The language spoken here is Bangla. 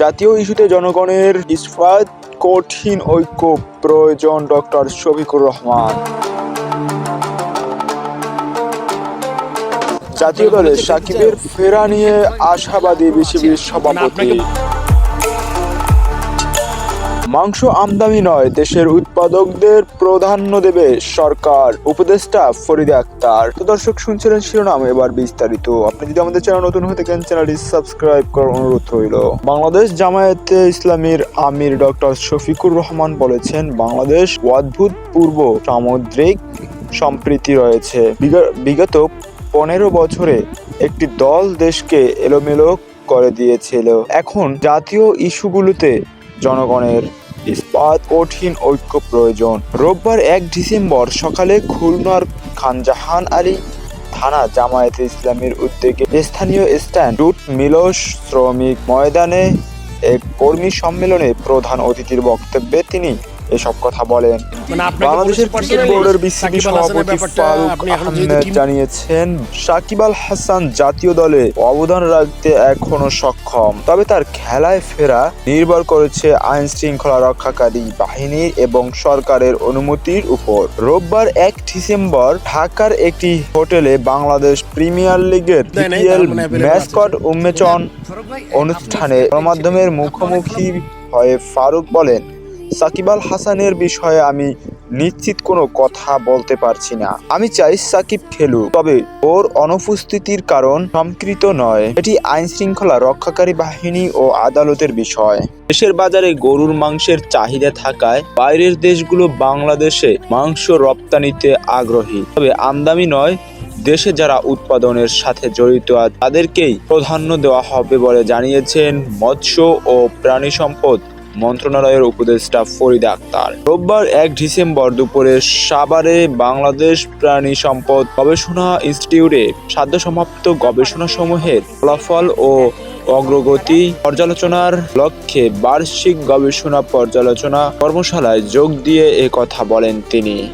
জাতীয় ইস্যুতে জনগণের ইস্পাত কঠিন ঐক্য প্রয়োজন, ডক্টর শফিকুর রহমান। জাতীয় দলে সাকিবের ফেরা নিয়ে আশাবাদী বিসিবির সভাপতি। মাংস আমদানি নয়, দেশের উৎপাদকদের প্রাধান্য দেবে সরকার। উপদেষ্টা ফরিদা আক্তার। তো দর্শক, শুনছিলেন শিরোনাম, এবার বিস্তারিত। আপনি যদি আমাদের চ্যানেল নতুন হয়ে থাকেন, চ্যানেলটি সাবস্ক্রাইব করার অনুরোধ রইল। বাংলাদেশ জামায়াতে ইসলামীর আমির ডক্টর শফিকুর রহমান বলেছেন, বাংলাদেশ অদ্ভুত পূর্ব সামুদ্রিক সম্প্রীতি রয়েছে। বিগ- বিগত পনেরো বছরে একটি দল দেশকে এলোমেলো করে দিয়েছিল। এখন জাতীয় ইস্যুগুলোতে জনগণের ইস্পাত কঠিন ঐক্য প্রয়োজন। রোববার এক ডিসেম্বর সকালে খুলনার খানজাহান আলী থানা জামায়াতে ইসলামীর উদ্যোগে স্থানীয় স্ট্যান্ড রুট মিলস শ্রমিক ময়দানে এক কর্মী সম্মেলনে প্রধান অতিথির বক্তব্যে তিনি এসব কথা বলেন। মানে বাংলাদেশের ক্রিকেট বোর্ডের বিসিবি সভাপতি ফারুক আহমেদ জানিয়েছেন সাকিব আল হাসান জাতীয় দলে অবদান রাখতে এখনও সক্ষম। তবে তার খেলায় ফেরা নির্ভর করেছে আইন শৃঙ্খলা রক্ষাকারী বাহিনীর এবং সরকারের অনুমতির উপর। রোববার এক ডিসেম্বর ঢাকার একটি হোটেলে বাংলাদেশ প্রিমিয়ার লিগের বিপিএল মানে ম্যাসকট উন্মোচন অনুষ্ঠানে গণমাধ্যমের মুখোমুখি হয়ে ফারুক বলেন সাকিব আল হাসানের বিষয়ে আমি নিশ্চিত কোনো কথা বলতে পারছি না। আমি চাই সাকিব খেলুক, তবে ওর অনুপস্থিতির কারণ সম্কৃত নয়। এটি আইন শৃঙ্খলা রক্ষাকারী বাহিনী ও আদালতের বিষয়। দেশের বাজারে গরুর মাংসের চাহিদা থাকায় বাইরের দেশগুলো বাংলাদেশে মাংস রপ্তানিতে আগ্রহী। তবে আমদানি নয়, দেশে যারা উৎপাদনের সাথে জড়িত, তাদেরকেই প্রাধান্য দেওয়া হবে বলে জানিয়েছেন মৎস্য ও প্রাণী সম্পদ মন্ত্রণালয়ের উপদেষ্টা ফরিদ আক্তার। রোববার এক ডিসেম্বর দুপুরে সাভারে বাংলাদেশ প্রাণী সম্পদ গবেষণা ইনস্টিটিউটে সাধ্য সমাপ্ত গবেষণা সমূহের ফলাফল ও অগ্রগতি পর্যালোচনার লক্ষ্যে বার্ষিক গবেষণা পর্যালোচনা কর্মশালায় যোগ দিয়ে কথা বলেন তিনি।